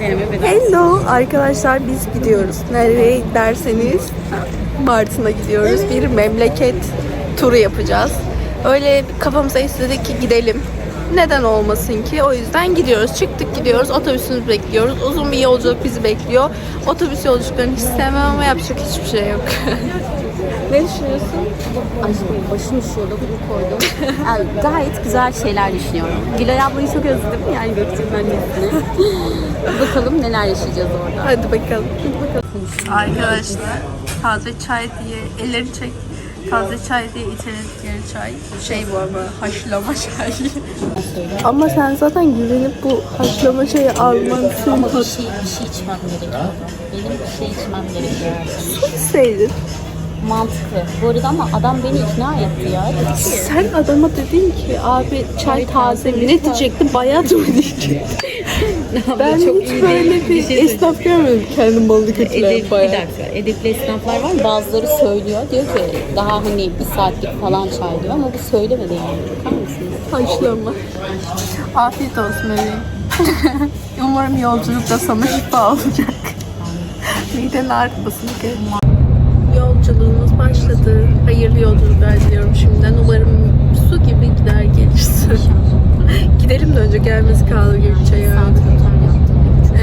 Hello arkadaşlar biz gidiyoruz. Nereye derseniz Bartın'a gidiyoruz. Bir memleket turu yapacağız. Öyle kafamıza istedik ki gidelim. Neden olmasın ki? O yüzden gidiyoruz. Çıktık gidiyoruz. Otobüsümüzü bekliyoruz. Uzun bir yolculuk bizi bekliyor. Otobüs yolculuklarını hiç sevmem ama yapacak hiçbir şey yok. ne düşünüyorsun? Aşkım başım üşüyordu, bunu koydum. Yani gayet güzel şeyler düşünüyorum. Gülay ablayı çok özledim yani Gökçe'nin annesini. Bakalım neler yaşayacağız orada. Hadi bakalım. Arkadaşlar taze çay diye elleri çek. Taze çay diye içecekleri çay. Şey bu ama haşlama çay. ama sen zaten güvenip bu haşlama çayı almalısın. Ama bir şey, bir şey içmem gerekiyordu. Benim bir şey içmem gerekiyordu. Su içseydin. Mantıklı. Bu arada ama adam beni ikna etti ya. Dedi ki, Sen adama dedin ki abi çay taze mi? Ne diyecekti? Bayat mı diyecekti? ben hiç böyle bir esnaf görmedim kendi malını kötüleyen Edep, bir bayat. dakika. Edepli esnaflar var. Bazıları söylüyor. Diyor ki daha hani bir saatlik falan çay diyor ama bu söylemedi yani. Bakar mısınız? Haşlama. Afiyet olsun bebeğim. Umarım yolculukta sana şifa olacak. Miden artmasın ki. Yolculuğumuz başladı. Hayırlı yolculuklar diliyorum şimdiden. Umarım su gibi gider gelirsin. Gidelim de önce gelmesi kaldı yaptım.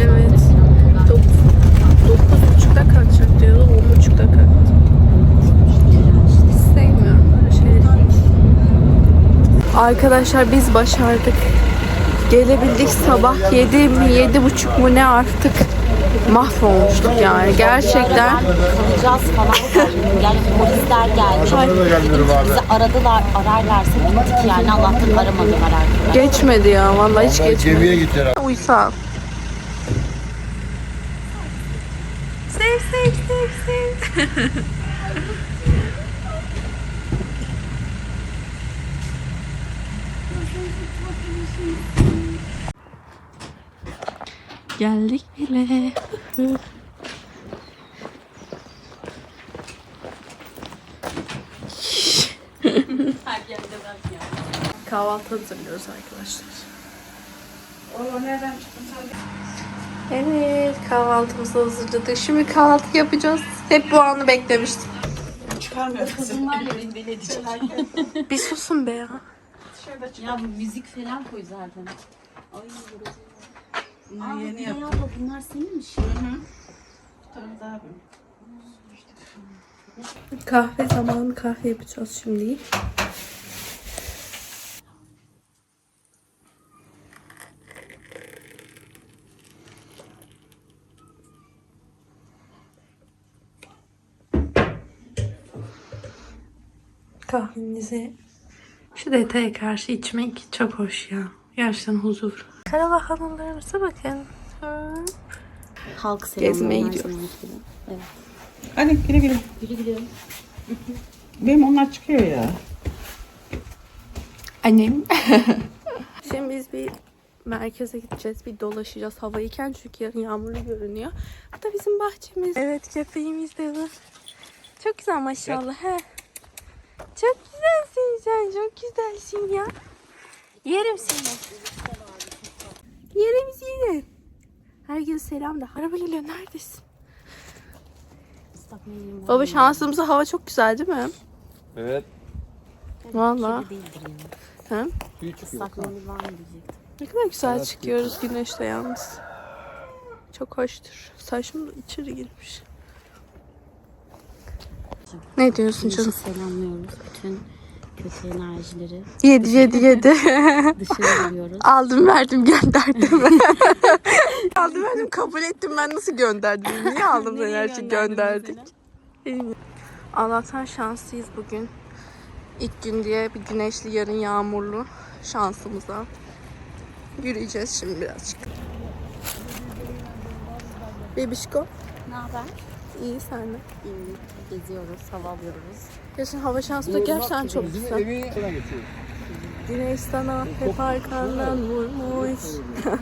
Evet. Dok- Dokuz buçukta kalkacak diyordu. On buçukta kalktı. Sevmiyorum böyle şeyleri. Arkadaşlar biz başardık. Gelebildik sabah 7 mi 7 buçuk mu ne artık mahvolmuştuk yani gerçekten. kalacağız falan. Yani polisler geldi. Bizi aradılar, ararlarsa gittik yani. Allah'tan aramadılar artık. Geçmedi ya vallahi hiç geçmedi. Gemiye abi. Uysal. Sev sev sev sev. Geldik bile. Kahvaltı hazırlıyoruz arkadaşlar. Evet, kahvaltımızı hazırladık. Şimdi kahvaltı yapacağız. Hep bu anı beklemiştim. Bir susun be ya. Ya bu müzik falan koy zaten. Ay burası. Aa, yeni yap. Abla bunlar seninmiş. Kahve zamanı kahve yapacağız şimdi. Kahvenizi şu detaya karşı içmek çok hoş ya. Gerçekten huzur. Karabahanlarımıza bakın. Hı. Halk selamı. Gezmeye gidiyoruz. Evet. Hadi güle güle. Güle güle. Benim onlar çıkıyor ya. Annem. Şimdi biz bir merkeze gideceğiz. Bir dolaşacağız havayken çünkü yarın yağmurlu görünüyor. Bu da bizim bahçemiz. Evet köpeğimiz de bu. Çok güzel maşallah. He. Çok güzelsin sen. Çok güzelsin ya. Yerim seni. Yerim seni. Herkese selam da. Araba geliyor. Neredesin? Baba mı? şansımıza hava çok güzel değil mi? Evet. Valla. Çıkıyor. Diyecektim. Ne kadar güzel çıkıyoruz güneşte yalnız. Çok hoştur. Saçım da içeri girmiş. Ne diyorsun canım? selamlıyoruz. Bütün kötü enerjileri Yedi yedi yedi. dışarı alıyoruz. Aldım verdim gönderdim. aldım verdim kabul ettim ben nasıl gönderdim? Niye aldım şeyi gönderdik? Allah'tan şanslıyız bugün. İlk gün diye bir güneşli yarın yağmurlu şansımıza. Yürüyeceğiz şimdi birazcık. Bebişko. Ne haber? İyi sen de. İyi. Geziyoruz, hava alıyoruz. Gerçekten hava şansı da gerçekten çok Bizim güzel. evin sana geçiyor. Güneş sana hep arkandan vurmuş.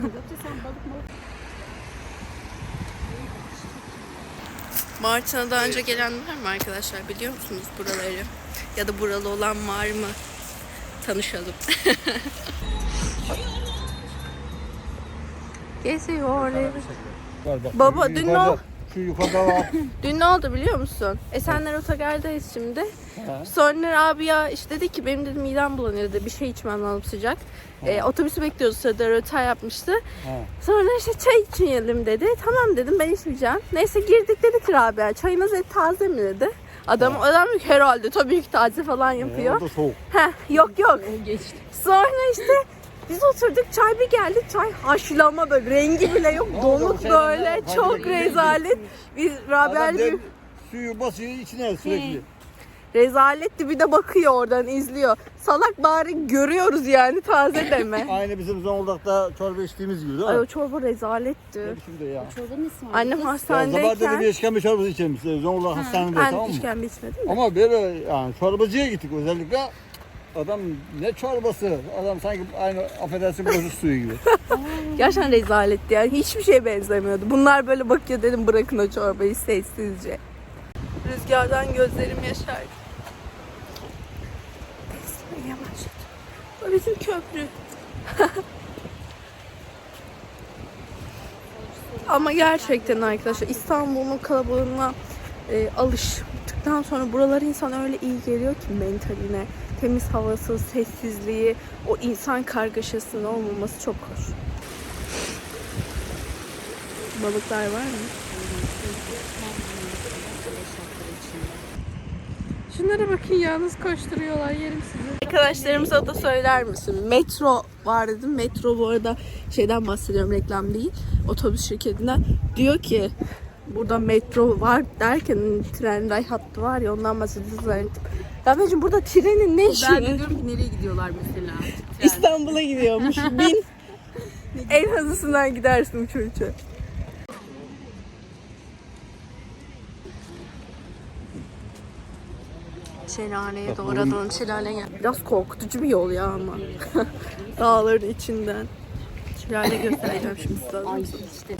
Martin'a daha önce gelen var mı arkadaşlar biliyor musunuz buraları? Ya da buralı olan var mı? Tanışalım. Geziyor. evi. Baba, dün o- Şu yukarıda var. Dün ne oldu biliyor musun? Esenler Otogar'dayız şimdi. Sonra abi ya işte dedi ki benim dedim midem bulanıyor dedi. Bir şey içmem lazım sıcak. Ee, otobüsü bekliyoruz sırada rötar yapmıştı. Ha. Sonra işte çay içmeyelim dedi. Tamam dedim ben içmeyeceğim. Neyse girdik dedi ki Rabia çayınız dedi, taze mi dedi. Adam adam herhalde tabii ki taze falan yapıyor. O da soğuk. Heh, yok yok. Sonra işte biz oturduk çay bir geldi çay haşlama böyle rengi bile yok donuk böyle de- çok rezalet. Biz Rabia Adam bir dem- suyu basıyor içine sürekli. rezaletti bir de bakıyor oradan izliyor. Salak bari görüyoruz yani taze deme. Aynı bizim Zonguldak'ta çorba içtiğimiz gibi değil Ay o mi? çorba rezaletti. Ne biçimde ya? Çorbanın ismi var. Annem Ya sabah dedim hastanedeyken bir işkembe çorbası içelim size. Zonguldak hastanede ben tamam mı? işkembe içmedim de. Ama böyle yani çorbacıya gittik özellikle. Adam ne çorbası? Adam sanki aynı affedersin boşluk suyu gibi. Gerçekten rezaletti yani hiçbir şeye benzemiyordu. Bunlar böyle bakıyor dedim bırakın o çorbayı sessizce. Rüzgardan gözlerim yaşardı. Esmeye başladı. Bu bizim köprü. Ama gerçekten arkadaşlar İstanbul'un kalabalığına e, alıştıktan sonra buralara insan öyle iyi geliyor ki mentaline. Temiz havası, sessizliği, o insan kargaşasının olmaması çok hoş. Balıklar var mı? Şunlara bakın yalnız koşturuyorlar yerim sizi. Arkadaşlarımıza da söyler misin? Metro var dedim. Metro bu arada şeyden bahsediyorum reklam değil. Otobüs şirketinden. Diyor ki burada metro var derken tren ray hattı var ya ondan bahsediyoruz zannettim. Rabbeciğim burada trenin ne işi? Ben de diyorum ki nereye gidiyorlar mesela? İstanbul'a gidiyormuş. Bin. en hızlısından gidersin uçu uçu. Şelaleye doğru alalım. Şelale Biraz korkutucu bir yol ya ama. Dağların içinden. Şelale göstereceğim şimdi size. Ay işte.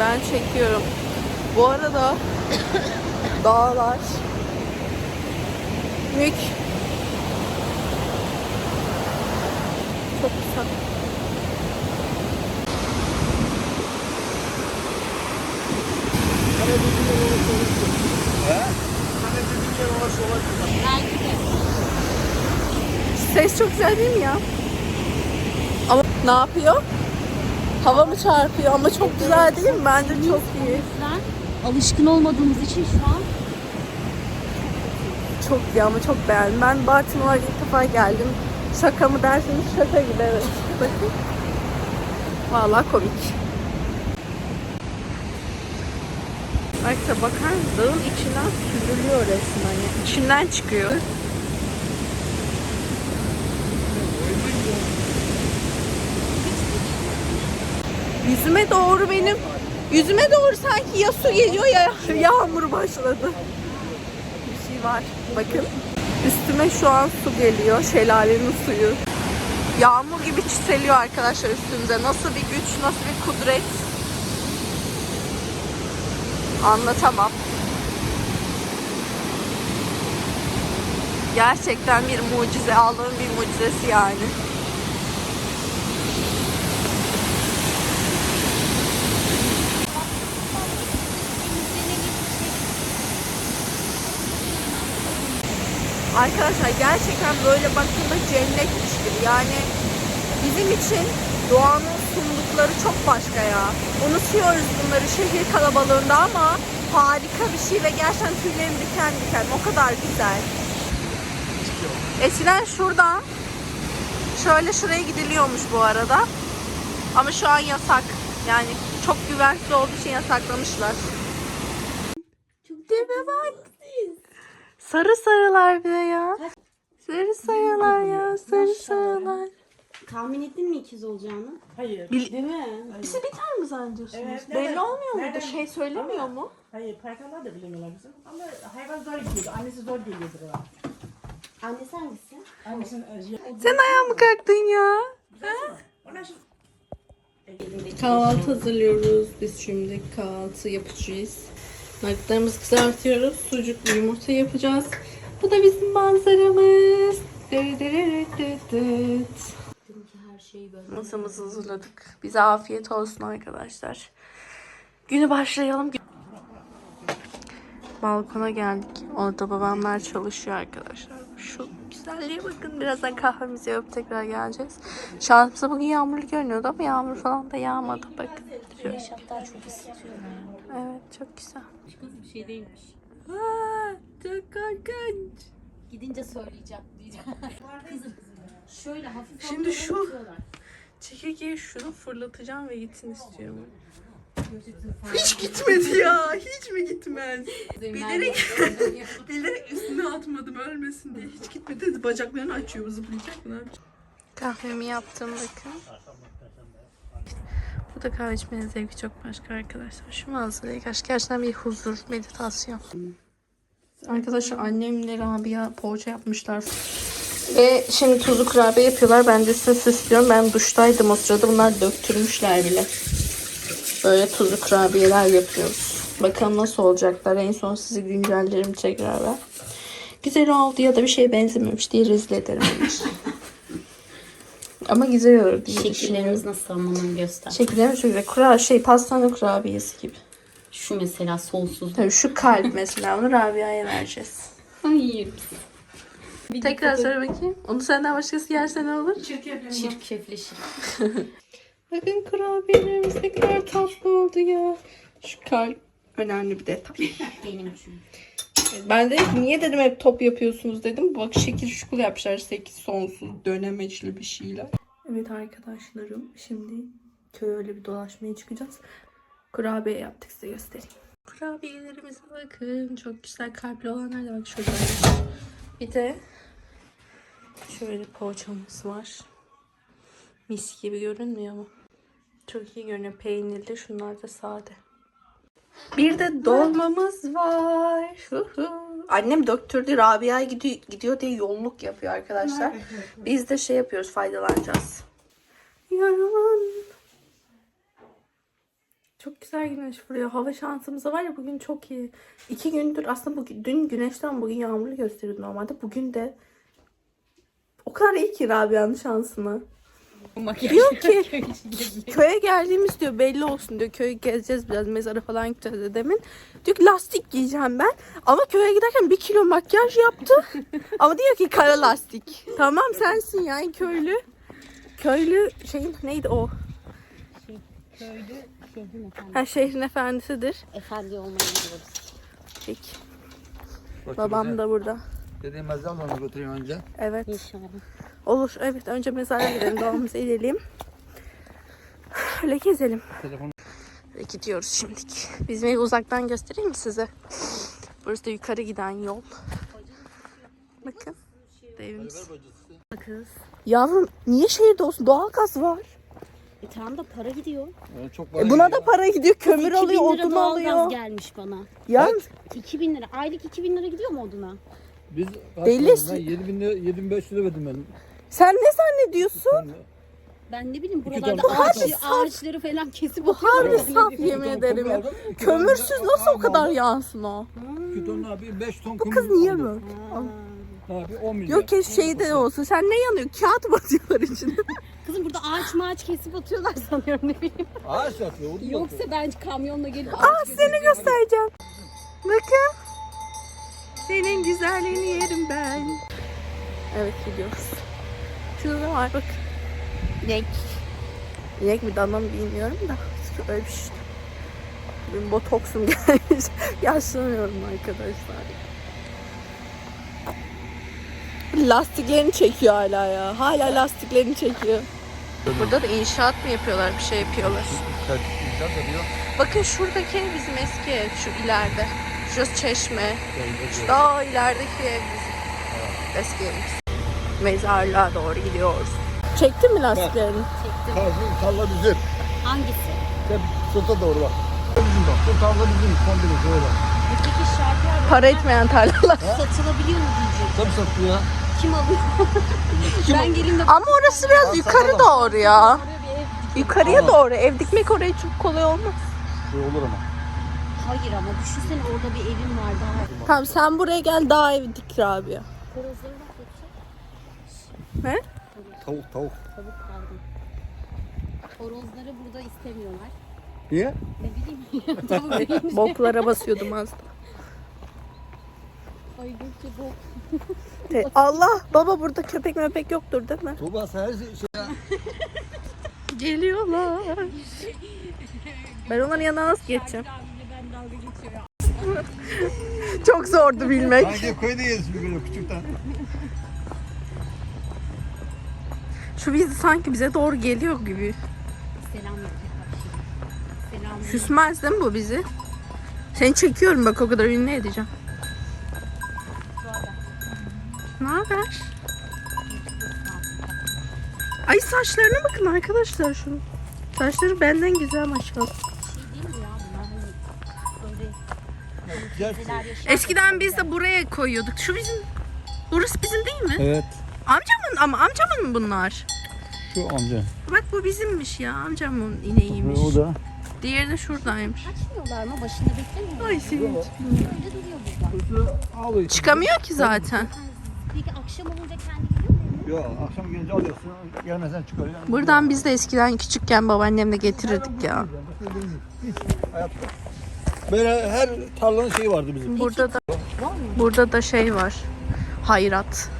Ben çekiyorum. Bu arada dağlar mük çok kısa. Ses çok güzel değil mi ya? Ama ne yapıyor? Hava mı çarpıyor ama çok güzel değil mi? Bence çok iyi. alışkın olmadığımız için şu an Çok iyi ama çok beğendim. Ben Bartın'a ilk defa geldim. Şaka mı derseniz şaka gibi evet. Vallahi komik. Arkadaşlar bakar? Dağın içinden süzülüyor resmen. Yani. İçinden çıkıyor. Yüzüme doğru benim Yüzüme doğru sanki ya su geliyor ya yağmur başladı bir şey var. Bakın. Üstüme şu an su geliyor. Şelalenin suyu. Yağmur gibi çiseliyor arkadaşlar üstümüze. Nasıl bir güç, nasıl bir kudret. Anlatamam. Gerçekten bir mucize. Allah'ın bir mucizesi yani. Arkadaşlar gerçekten böyle baktığında cennetmiş gibi. Yani bizim için doğanın sundukları çok başka ya. Unutuyoruz bunları şehir kalabalığında ama harika bir şey ve gerçekten tüylerim diken diken. O kadar güzel. Eskiden şuradan şöyle şuraya gidiliyormuş bu arada. Ama şu an yasak. Yani çok güvensiz olduğu için yasaklamışlar. Dibe bak. Sarı sarılar bir de ya. Sarı sarılar ya. Sarı sarılar. tahmin ettin mi ikiz olacağını? Hayır. Bil- Değil mi? Bizi biter mi zannediyorsunuz? Evet, Belli olmuyor mu? nereden- Şey söylemiyor mu? Hayır, perkanlar da bilemiyorlar kızım. Ama hayvan zor gidiyordu. Annesi zor geliyordu ona. Annesi hangisi? Annesinin acı. Sen ayağa mı kalktın ya? Ona şimdi Kahvaltı hazırlıyoruz. Biz şimdi kahvaltı yapacağız. Nuggetlarımızı kızartıyoruz. Sucuklu yumurta yapacağız. Bu da bizim manzaramız. Masamızı hazırladık. Bize afiyet olsun arkadaşlar. Günü başlayalım. Balkona geldik. Orada babamlar çalışıyor arkadaşlar. Şu güzelliğe bakın. Birazdan kahvemizi yapıp tekrar geleceğiz. Şansımıza bugün yağmurlu görünüyordu ama yağmur falan da yağmadı. Bakın. Şöyle. Hatta çok ısıtıyor. Evet çok güzel. Kız bir şey değilmiş. Aa, çok korkunç. Gidince söyleyeceğim diyeceğim. Kızım şöyle hafif Şimdi şu-. Çekirgeyi şunu fırlatacağım ve gitsin istiyorum. Hiç gitmedi ya. Hiç mi gitmez? Bilerek, bilerek üstüne atmadım ölmesin diye. Hiç gitmedi. Bacaklarını açıyor zıplayacak mı? Kahvemi yaptım bakın. Bu da kahve içmenin zevki çok başka arkadaşlar. Şu manzaraya karşı gerçekten bir huzur, meditasyon. Arkadaşlar annemle Rabia poğaça yapmışlar. Ve şimdi tuzlu kurabiye yapıyorlar. Ben de üstüne süslüyorum. Ben duştaydım o sırada. Bunlar döktürmüşler bile. Böyle tuzlu kurabiyeler yapıyoruz. Bakalım nasıl olacaklar. En son sizi güncellerim tekrar ben. Güzel oldu ya da bir şeye benzememiş diye rezil ederim. Ama güzel olur diye düşünüyorum. Şekillerimiz nasıl onu göster. Şekillerimiz çok güzel. Kura, şey pastane kurabiyesi gibi. Şu mesela sonsuz. Tabii şu kalp mesela. Onu Rabia'ya vereceğiz. Hayır. Tekrar söyle bakayım. Onu senden başkası yerse ne olur? Çirkefleşir. Bakın kurabiyelerimiz ne kadar tatlı oldu ya. Şu kalp önemli bir detay. Benim için. Ben de niye dedim hep top yapıyorsunuz dedim. Bak şekil şukul yapmışlar. 8 sonsuz dönemeçli bir şeyler. Evet arkadaşlarım şimdi köy öyle bir dolaşmaya çıkacağız. Kurabiye yaptık size göstereyim. Kurabiyelerimize bakın. Çok güzel kalpli olanlar da bak şurada. Bir de şöyle poğaçamız var. Mis gibi görünmüyor mu? Çok iyi görünüyor. Peynirli. Şunlar da sade. Bir de dolmamız var. Annem döktürdü. Rabia gidiyor, gidiyor diye yolluk yapıyor arkadaşlar. Biz de şey yapıyoruz. Faydalanacağız. Yarın. Çok güzel güneş vuruyor. Hava şansımız da var ya bugün çok iyi. İki gündür aslında bugün, dün güneşten bugün yağmurlu gösteriyordu normalde. Bugün de o kadar iyi ki Rabia'nın şansına. Diyor ki köye geldiğimiz diyor belli olsun diyor. Köyü gezeceğiz biraz mezara falan gideceğiz de demin. Diyor ki lastik giyeceğim ben. Ama köye giderken bir kilo makyaj yaptı. Ama diyor ki kara lastik. Tamam sensin yani köylü. Köylü şeyin neydi o? Köylü şehrin efendi. Her şehrin efendisidir. Efendi olmaya gidiyoruz. Peki. Babam da burada. Dediğim mezarlarına götüreyim önce. Evet. İnşallah. Olur. Evet önce mezara gidelim. Doğamızı edelim. Öyle gezelim. Telefon gidiyoruz şimdilik. Bizim evi uzaktan göstereyim mi size? Burası da yukarı giden yol. Bakın. Da evimiz. Kız. Yavrum niye şehirde olsun? Doğalgaz var. E tamam da para gidiyor. Yani çok E buna da para gidiyor. Kömür 2000 alıyor, lira odun alıyor. gelmiş bana. Ya 2000 lira. Aylık 2000 lira gidiyor mu oduna? Biz Delisin. Ben 7000 lira 7500 lira verdim ben. Sen ne zannediyorsun? Ben- Ben ne bileyim buralarda Bu ağaç, ağaçları falan kesip Bu harbi atıyorlar. saf yemin ederim ya. Kömürsüz nasıl o kadar yansın o? İki ton abi 5 ton Bu kız niye mi? Abi 10 milyon. Yok ki şeyde olsun. Sen ne yanıyor? Kağıt mı atıyorlar içine? Kızım burada ağaç maaç kesip atıyorlar sanıyorum ne bileyim. Ağaç odun yapıyor. Yoksa bence kamyonla gelip Aa seni göstereceğim. Bakın. Senin güzelliğini yerim ben. Evet gidiyoruz. Şurada da var bak. İnek. İnek mi dana mı bilmiyorum da. Öyle bir şey. Benim botoksum gelmiş. Yaşlanıyorum arkadaşlar. Lastiklerini çekiyor hala ya. Hala lastiklerini çekiyor. Burada da inşaat mı yapıyorlar? Bir şey yapıyorlar. İnşaat yapıyor. Bakın şuradaki bizim eski ev. Şu ileride. Şurası çeşme. Şu daha ilerideki ev bizim. Eski evimiz. Mezarlığa doğru gidiyoruz. Çektin mi lastiklerini? Karşı tarla bizim. Hangisi? Sen sota doğru bak. Bizim bak. Bu tarla bizim. Komple şöyle. Peki şarkılar Para etmeyen tarlalar. satılabiliyor mu diyecek. Tabii satıyor ya. Kim alıyor? ben geleyim de Ama orası biraz yukarı doğru ya. Yukarıya doğru. Ev dikmek oraya çok kolay olmaz. Şey olur ama. Hayır ama düşünsene orada bir evim var daha. Tamam sen buraya gel daha ev dik Rabia. Horozları bak. Ne? Tavuk tavuk. Tavuk pardon. Horozları burada istemiyorlar. Niye? Ne bileyim. Tavuk. Boklara basıyordum az. Ay Gökçe bok. Te- Allah baba burada köpek möpek yoktur değil mi? Tuğba sen her şey, şey Geliyorlar. Ben onların yanına nasıl geçeceğim? Ben dalga geçiyorum. Çok zordu bilmek. Sanki köyde gezmiş böyle küçükten. Şu bizi sanki bize doğru geliyor gibi. Selam yapıyor. Selam. Küsmez değil mi bu bizi? Seni çekiyorum bak o kadar ünlü edeceğim. Ne haber? Ay saçlarına bakın arkadaşlar şunu. Saçları benden güzel maşallah. Değil mi ya bunlar hani böyle Gel. neler yaşıyor. Eskiden biz de buraya koyuyorduk. Şu bizim Burası bizim değil mi? Evet. Amcamın ama amcamın mı bunlar? Şu amca. Bak bu bizimmiş ya. Amcamın ineğiymiş. O da. Diğeri de şuradaymış. Açmıyorlar mı? Başında beklemiyorlar. Ay senin. Öyle duruyor burada. Ağlıyor. Çıkamıyor ki zaten. Peki akşam olunca kendi gidiyor mu? Yok akşam gelince alıyorsun. Gelmezsen çıkarıyorsun. Buradan biz de eskiden küçükken babaannemle getirirdik ya. Hayatta. Böyle her tarlanın şeyi vardı bizim. Burada da burada da şey var. Hayrat.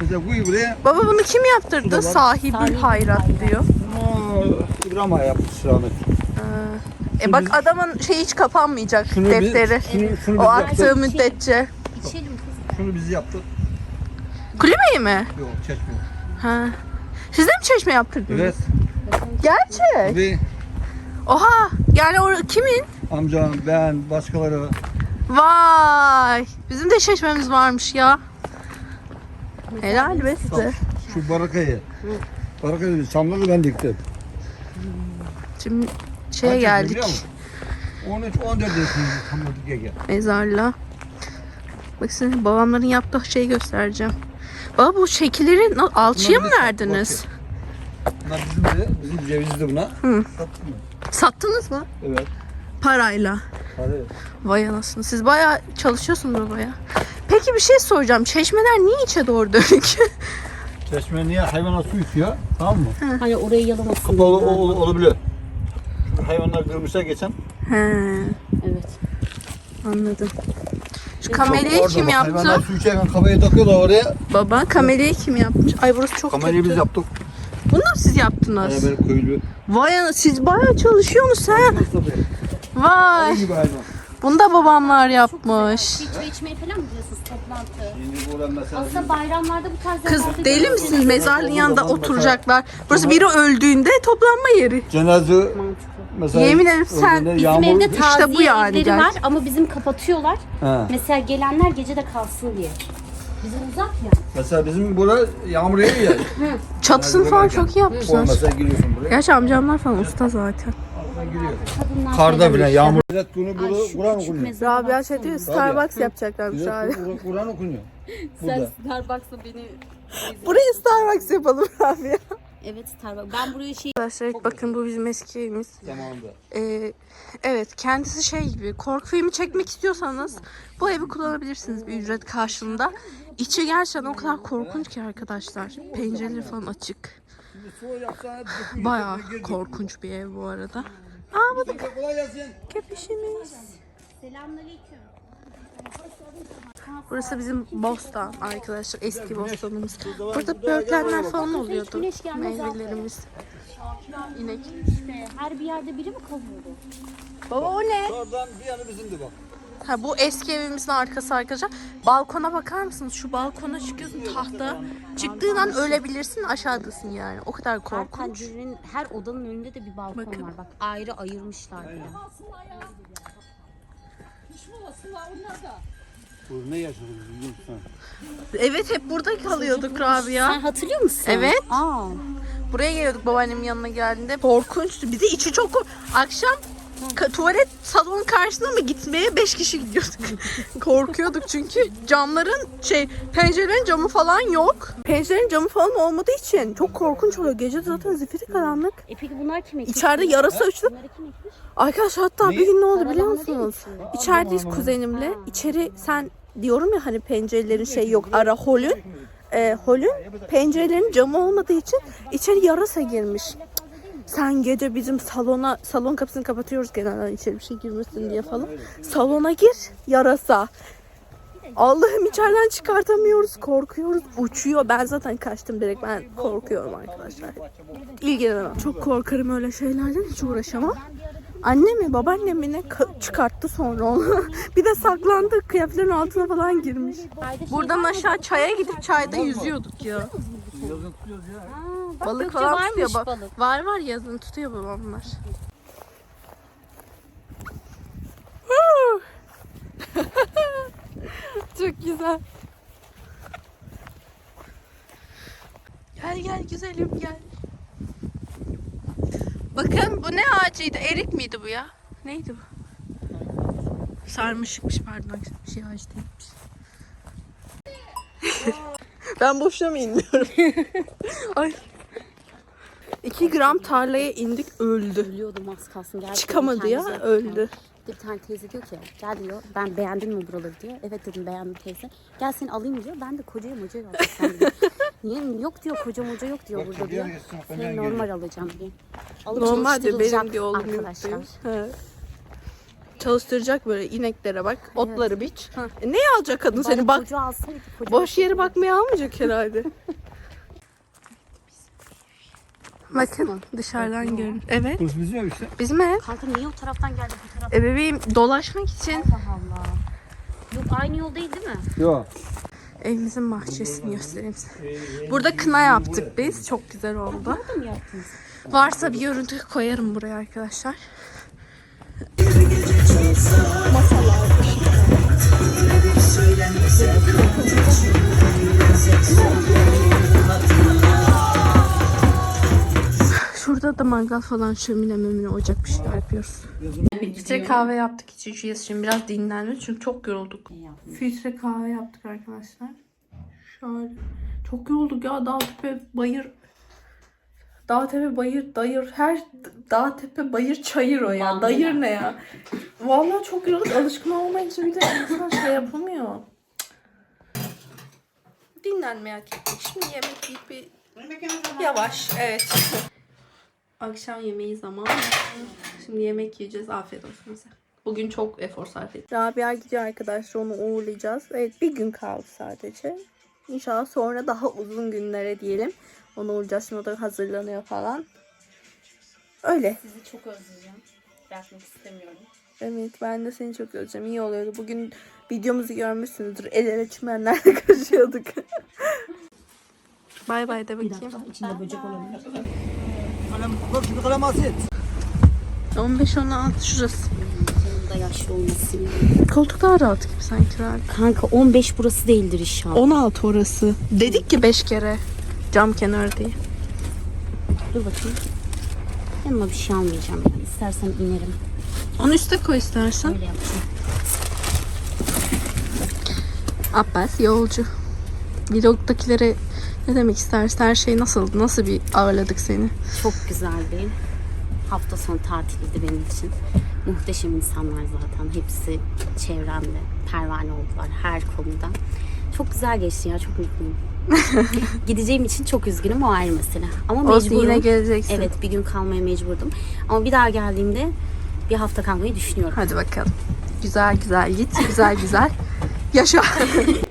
Buraya Baba bunu kim yaptırdı? Sahibi hayrat diyor. Aa, İbrahim Ağa yapmış rahmetli. E bak adamın şey hiç kapanmayacak Şunu defteri. Biz, şunu, şunu O biz attığı yaptık. müddetçe. İçelim kız. Şunu biz yaptık. Kulübeyi mi? Yok çeşme. Ha. Siz de mi çeşme yaptırdınız? Evet. Gerçek. Ve Oha. Yani o kimin? amcam, ben, başkaları. Vay. Bizim de çeşmemiz varmış ya. Helal be size. Şu barakayı. Barakayı çamları ben diktim. Şimdi şeye Kaç geldik. musun? 13 14 yaşında çamları dikeye Mezarlığa. Bak size babamların yaptığı şeyi göstereceğim. Baba bu şekilleri alçıya mı verdiniz? Bunlar bizim de, bizim cevizdi buna. Hı. Sattım mı? Sattınız mı? Evet. Parayla. Hadi. Vay anasını. Siz bayağı çalışıyorsunuz baba ya. Peki bir şey soracağım. Çeşmeler niye içe doğru dönük? Çeşme niye hayvanlar su içiyor? Tamam mı? Hani orayı yalamasın. Kapalı ol, ol- olabiliyor. Çünkü hayvanlar kırmışlar geçen. He, Evet. anladım. Şu Orada kim bak, yaptı? Hayvanlar su içerken kafayı takıyorlar oraya. Baba kamelyayı kim yapmış? Ay burası çok Kamerayı kötü. biz yaptık. Bunu da siz yaptınız. Beraber köylü. Vay ana siz bayağı çalışıyorsunuz ha. Nasıl böyle? Vay. Aynı gibi hayvan. Bunu da babamlar yapmış. Çay içmeye falan mı gidiyorsunuz toplantı? Şimdi buradan mesela Aslında bayramlarda bu tarz Kız yerlerde deli görüyoruz. misiniz? Mezarlığın yanında oturacaklar. Burası biri öldüğünde toplanma yeri. cenaze Mantıklı. mesela Yemin ederim sen- öldüğünde Bizim yağmur evde İşte taziye bu yani evleri gerçi. var ama bizim kapatıyorlar. Ha. Mesela gelenler gece de kalsın diye. Bizim uzak ya. Mesela bizim bura yağmur yağıyor ya. Çatısını falan çok iyi O yapmışlar. mesela giriyorsun buraya. Gerçi amcamlar falan usta zaten. Giriyor. Karda bile yağmur. Millet günü şu Kur'an okunuyor. Rabia şey diyor Starbucks yapacaklarmış Millet abi. Kur- Kur'an okunuyor. Sen Burada. Starbucks'la beni... Buraya Starbucks yapalım Rabia. Evet Starbucks. Ben buraya şey... Arkadaşlar bakın bu bizim eski evimiz. Zamanında. Ee, evet kendisi şey gibi korku filmi çekmek istiyorsanız bu evi kullanabilirsiniz bir ücret karşılığında. İçi gerçekten o kadar korkunç ki arkadaşlar. Pencereleri falan açık. Girecek. korkunç bir ev bu arada. Aa bu da köpüşümüz. Selamünaleyküm. Burası bizim bostan arkadaşlar. Eski bostanımız. Burada böğürtlenler falan oluyordu. Meyvelerimiz. İnek. İşte her bir yerde biri mi kalıyordu? Baba o ne? Oradan bir yanı bizimdi bak. Ha, bu eski evimizin arkası arkadaşlar. Balkona bakar mısınız? Şu balkona çıkıyorsun tahta. Çıktığın an ölebilirsin aşağıdasın yani. O kadar Her korkunç. pencerenin, her odanın önünde de bir balkon Bakın. var. Bak ayrı ayırmışlar bile. Bu ne yaşadınız biliyor musun? Evet hep burada kalıyorduk Rabia. Sen hatırlıyor musun? Evet. Aa. Buraya geliyorduk babaannemin yanına geldiğinde. Korkunçtu. Bir de içi çok kork- Akşam ka- tuvalet salonun karşısına mı gitmeye 5 kişi gidiyorduk. Korkuyorduk çünkü camların şey pencerelerin camı falan yok. Pencerenin camı falan olmadığı için çok korkunç oluyor. Gece zaten zifiri karanlık. E peki bunlar kim ekmiş? İçeride yarasa uçtu. Bunları kim ekmiş? Arkadaşlar hatta bir gün ne oldu biliyor değil musunuz? içinde? İçerideyiz kuzenimle. İçeri sen diyorum ya hani pencerelerin şey yok ara holün. E, holün pencerelerin camı olmadığı için içeri yarasa girmiş. Sen gece bizim salona salon kapısını kapatıyoruz genelde içeri bir şey girmesin diye falan. Salona gir yarasa. Allah'ım içeriden çıkartamıyoruz, korkuyoruz, uçuyor. Ben zaten kaçtım direkt. Ben korkuyorum arkadaşlar. İlgilenemem. Çok korkarım öyle şeylerden hiç uğraşamam. Anne mi babaannem mi ne ka- çıkarttı sonra onu. bir de saklandı kıyafetlerin altına falan girmiş. Buradan aşağı çaya gidip çayda yüzüyorduk ya. Yazın tutuyoruz ya. Aa, bak Balık Gökçe falan varmış tutuyor. Ba- balık. var var yazın tutuyor babamlar. Çok güzel. Gel gel güzelim gel. Bakın bu ne ağacıydı? Erik miydi bu ya? Neydi bu? Sarmışıkmış pardon. Bir şey ağaç değilmiş. ben boşuna mı inmiyorum? Ay. 2 gram tarlaya indik öldü. Ölüyordum az kalsın. Gel Çıkamadı ya kendisi- öldü. Bir tane teyze diyor ki gel diyor ben beğendin mi buraları diyor. Evet dedim beğendim teyze. Gel seni alayım diyor. Ben de kocaya moca yok. Sen diyor. Niye yok diyor koca moca yok diyor burada diyor. Seni normal alacağım diyor. Alıp Normalde çalıştırılacak benim diyor oğlum arkadaşlar. yok diyor. He. Çalıştıracak böyle ineklere bak, otları biç. E ne alacak kadın Bari seni bak. koca alsaydı, koca Boş yere bakmaya almayacak herhalde. Bakın dışarıdan görün. Evet. Burası bizim ev işte. Bizim ev. Kanka niye o taraftan geldi bu tarafa? E bebeğim dolaşmak için Allah Allah. Yok aynı yol değil değil mi? Yok. evimizin bahçesini göstereyim size. Burada kına yaptık biz. Çok güzel oldu. Burada mı yaptınız? Varsa bir görüntü koyarım buraya arkadaşlar. Şurada da mangal falan şömine mömine ocak bir şey yapıyoruz. Filtre kahve yaptık içeceğiz şimdi biraz dinlenme çünkü çok yorulduk. Filtre kahve yaptık arkadaşlar. Şöyle. Çok yorulduk ya dağ tepe bayır. Dağ tepe bayır dayır her dağ tepe bayır çayır o ya. Vallahi Dayır ya. ne ya? Vallahi çok yorulduk. Alışkın olmayınca bir de insan şey yapamıyor. Dinlenmeye hak ettik. Şimdi yemek yiyip bir yavaş evet. Akşam yemeği zamanı. Şimdi yemek yiyeceğiz. Afiyet olsun bize. Bugün çok efor sarf ettik. Rabia gidiyor arkadaşlar. Onu uğurlayacağız. Evet bir gün kaldı sadece. İnşallah sonra daha uzun günlere diyelim. Onu uğurlayacağız. Şimdi o da hazırlanıyor falan. Öyle. Sizi çok özleyeceğim. Bırakmak istemiyorum. Evet ben de seni çok özleyeceğim. İyi oluyordu. Bugün videomuzu görmüşsünüzdür. El ele çimenlerde koşuyorduk. bay bay de bakayım. İçinde böcek olabilir. Kalem, bak şimdi kalem asit. 15-16 şurası. Yanında yaşlı olmasın. Koltuk daha rahat gibi sanki Rabia. Kanka 15 burası değildir inşallah. 16 orası. Dedik ki 5 kere cam kenarı diye. Dur bakayım. Ama bir şey almayacağım yani. İstersen inerim. Onu üste koy istersen. Öyle yapacağım. Abbas yolcu. Vlog'dakilere ne demek istersin? Her şey nasıldı? Nasıl bir ağırladık seni? Çok güzeldi. Hafta sonu tatiliydi benim için. Muhteşem insanlar zaten. Hepsi çevremde. Pervane oldular her konuda. Çok güzel geçti ya. Çok mutluyum. Gideceğim için çok üzgünüm. O ayrı mesele. Ama Olsun mecburum. yine geleceksin. Evet bir gün kalmaya mecburdum. Ama bir daha geldiğimde bir hafta kalmayı düşünüyorum. Hadi bakalım. Güzel güzel git. Güzel güzel. Yaşa.